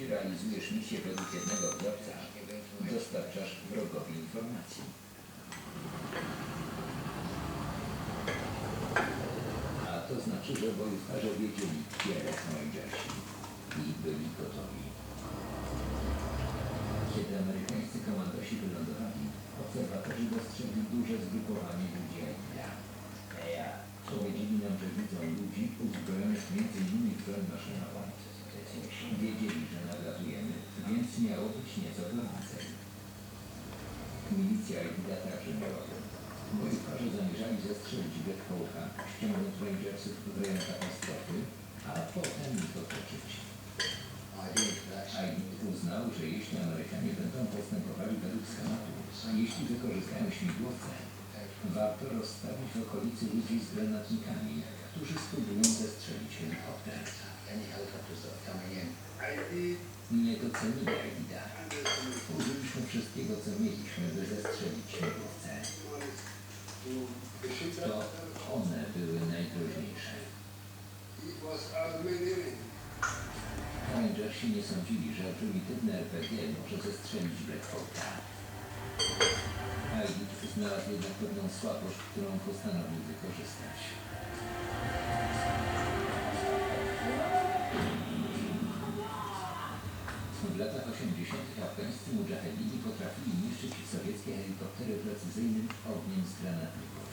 Jeśli realizujesz misję według jednego wzorca, dostarczasz wrogowi informacji. A to znaczy, że wojówkarze wiedzieli, gdzie lecą Rangersi i byli gotowi. Kiedy amerykańscy komandosi wylądowali, obserwatorzy dostrzegli duże zgrupowanie ludzi Aida. Powiedzieli nam, że widzą ludzi uzbrojonych m.in. w broń maszynową że nadlatujemy, więc miało być gorącej. Milicja miała broń. Wojówkarze zamierzali zestrzelić Black Hawka, ściągnąć Rangersów w rejon katastrofy, a potem ich otoczyć. Aid uznał, że jeśli Amerykanie będą postępowali według schematu, a jeśli wykorzystają śmigłowce, warto rozstawić w okolicy ludzi z granatnikami, którzy spróbują zestrzelić helikopter. Nie docenili Aida. Użyliśmy wszystkiego, co mieliśmy, by zestrzelić śmigłowce. To one były najgroźniejsze. Rangersi nie sądzili, że prymitywne RPG może zestrzelić Black Hawka. Aid znalazł jednak pewną słabość, którą postanowił wykorzystać. W latach 80. afgańscy mujahedini potrafili niszczyć sowieckie helikoptery precyzyjnym ogniem z granatników.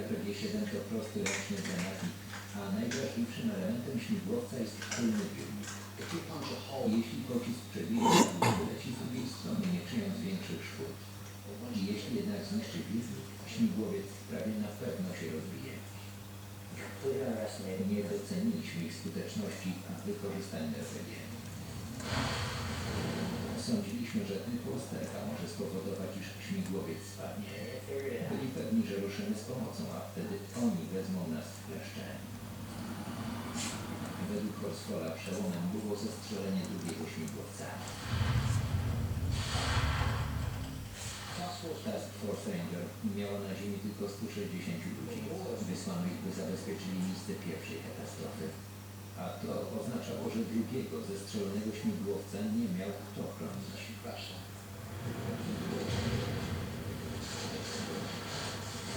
RPG-7 to prosty ręczny granatnik, a najważniejszym elementem śmigłowca jest tylny piórnik. Jeśli pocisk przebije wyleci z drugiej strony, nie czyniąc większych szkód. Jeśli jednak zniszczy piórnik, śmigłowiec prawie na pewno się rozbije. Nie doceniliśmy ich skuteczności w wykorzystaniu. Sądziliśmy, że tylko usterka może spowodować, iż śmigłowiec spadnie. Byli pewni, że ruszymy z pomocą, a wtedy oni wezmą nas w kleszcze. Według Horsfalla przełomem było zestrzelenie drugiego śmigłowca. Task Force Ranger miała na ziemi tylko 160 ludzi. Wysłano ich, by zabezpieczyli miejsce pierwszej katastrofy. A to oznaczało, że drugiego zestrzelonego śmigłowca nie miał kto chronić.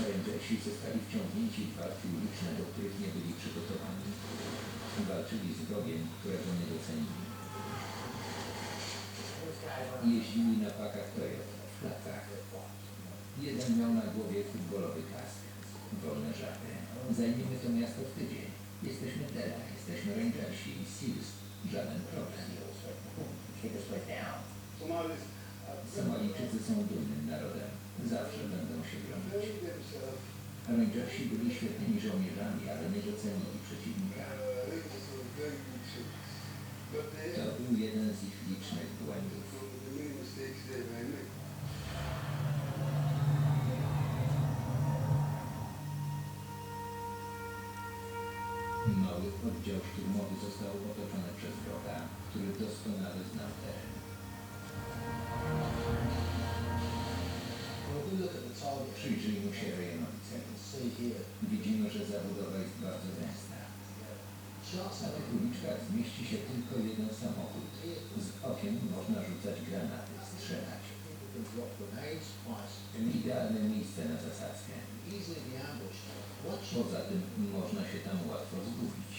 Rangersi zostali wciągnięci w walki uliczne, do których nie byli przygotowani. Walczyli z wrogiem, którego nie docenili. Jeździli na pakach Toyota, klatkach. Jeden miał na głowie futbolowy kask. Wolne żarty. Zajmiemy to miasto w tydzień. Jesteśmy Delta, jesteśmy Rangersi i Seals. Żaden problem. Somalijczycy są dumnym narodem. Zawsze będą się bronić. Rangersi byli świetnymi żołnierzami, ale nie docenili przeciwnika. To Mały oddział szturmowy został otoczony przez wroga, który doskonale znał teren. Przyjrzyjmy się rejonowi. Widzimy, że zabudowa jest bardzo gęsta. Na tych uliczkach zmieści się tylko jeden samochód. Z okien można rzucać granaty, strzelać. Idealne miejsce na zasadzkę. Poza tym można się tam łatwo zgubić.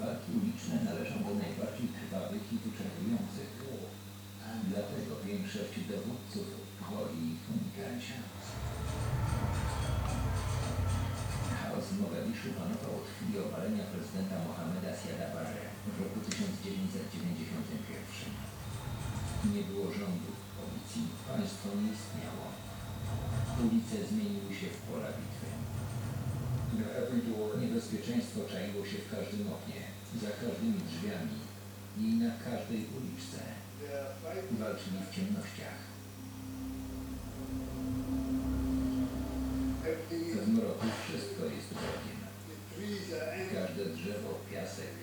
Walki uliczne należą do najbardziej krwawych i wyczerpujących. Dlatego większość dowódców woli ich unikać. Chaos w Mogadiszu panował od chwili obalenia prezydenta Mohameda Siada Barre w roku 1991. Nie było rządów, policji, państwo nie istniało. Ulice zmieniły się w pola bitwy. Niebezpieczeństwo czaiło się w każdym oknie, za każdymi drzwiami i na każdej uliczce. Walczyli w ciemnościach. W mroku wszystko jest wrogiem. Każde drzewo, piasek.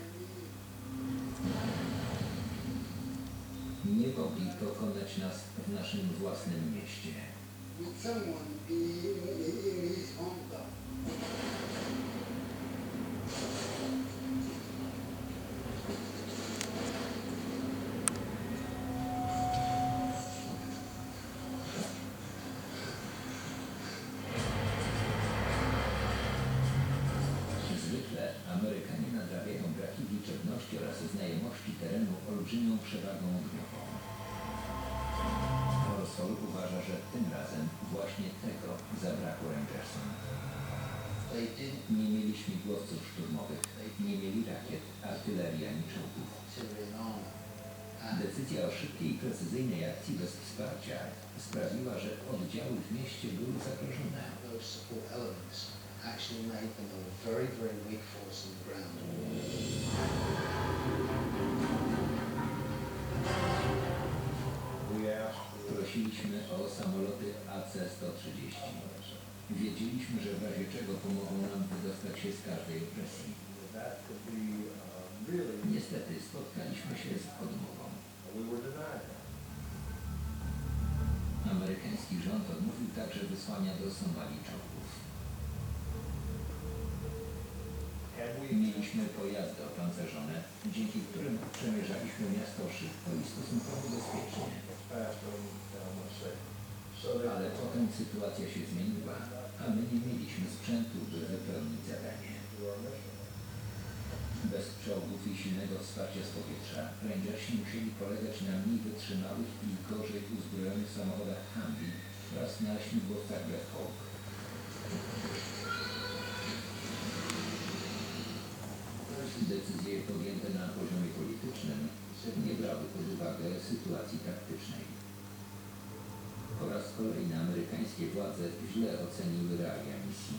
Nie mogli pokonać nas w naszym własnym mieście with someone being in his hometown. Zwykle Amerykanie nadrabiają braki liczebności oraz znajomości terenu olbrzymią przewagą ogniową. Horsfall uważa, że tym razem właśnie tego zabrakło Rangersom. They didn't Nie mieli śmigłowców szturmowych, nie mieli rakiet, artylerii ani czołgów. Decyzja o szybkiej i precyzyjnej akcji bez wsparcia sprawiła, że oddziały w mieście były zagrożone. Prosiliśmy o samoloty AC-130. Wiedzieliśmy, że w razie czego pomogą nam wydostać się z każdej opresji. Niestety spotkaliśmy się z odmową. Amerykański rząd odmówił także wysłania do Somalii czołgów. Mieliśmy pojazdy opancerzone, dzięki którym przemierzaliśmy miasto szybko i stosunkowo bezpiecznie. passed on, I must say. So that Ale potem sytuacja się zmieniła, a my nie mieliśmy sprzętu, by wypełnić zadanie. Bez czołgów i silnego wsparcia z powietrza Rangersi musieli polegać na mniej wytrzymałych i gorzej uzbrojonych samochodach Humvee oraz na śmigłowcach Black Hawk. Decyzje podjęte na poziomie politycznym nie brały pod uwagę sytuacji taktycznej. Amerykańskie władze źle oceniły realia misji.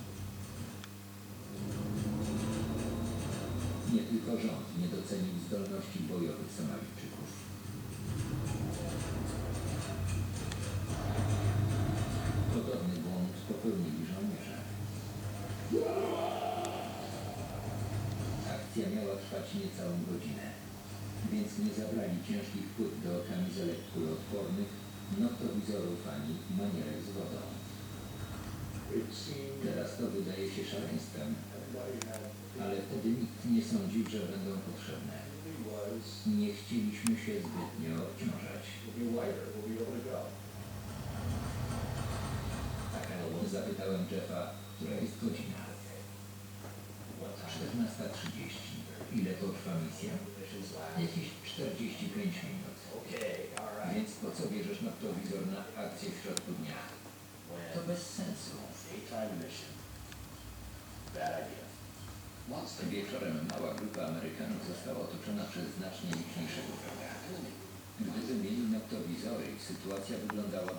Nie tylko rząd nie docenił zdolności bojowych Somalijczyków. Podobny błąd popełnili żołnierze. Akcja miała trwać niecałą godzinę, więc nie zabrali ciężkich płyt do kamizelek kuloodpornych, noktowizorów ani manierek z wodą. Teraz to wydaje się szaleństwem, ale wtedy nikt nie sądził, że będą potrzebne. Nie chcieliśmy się zbytnio obciążać. go. Zapytałem Jeffa, która jest godzina. 14.30. Ile potrwa misja? Jakieś 45 minut. Więc po co bierzesz noktowizor na akcję w środku dnia? To bez sensu. Wieczorem mała grupa Amerykanów została otoczona przez znacznie liczniejszego wroga. Gdyby mieli noktowizory, ich sytuacja wyglądała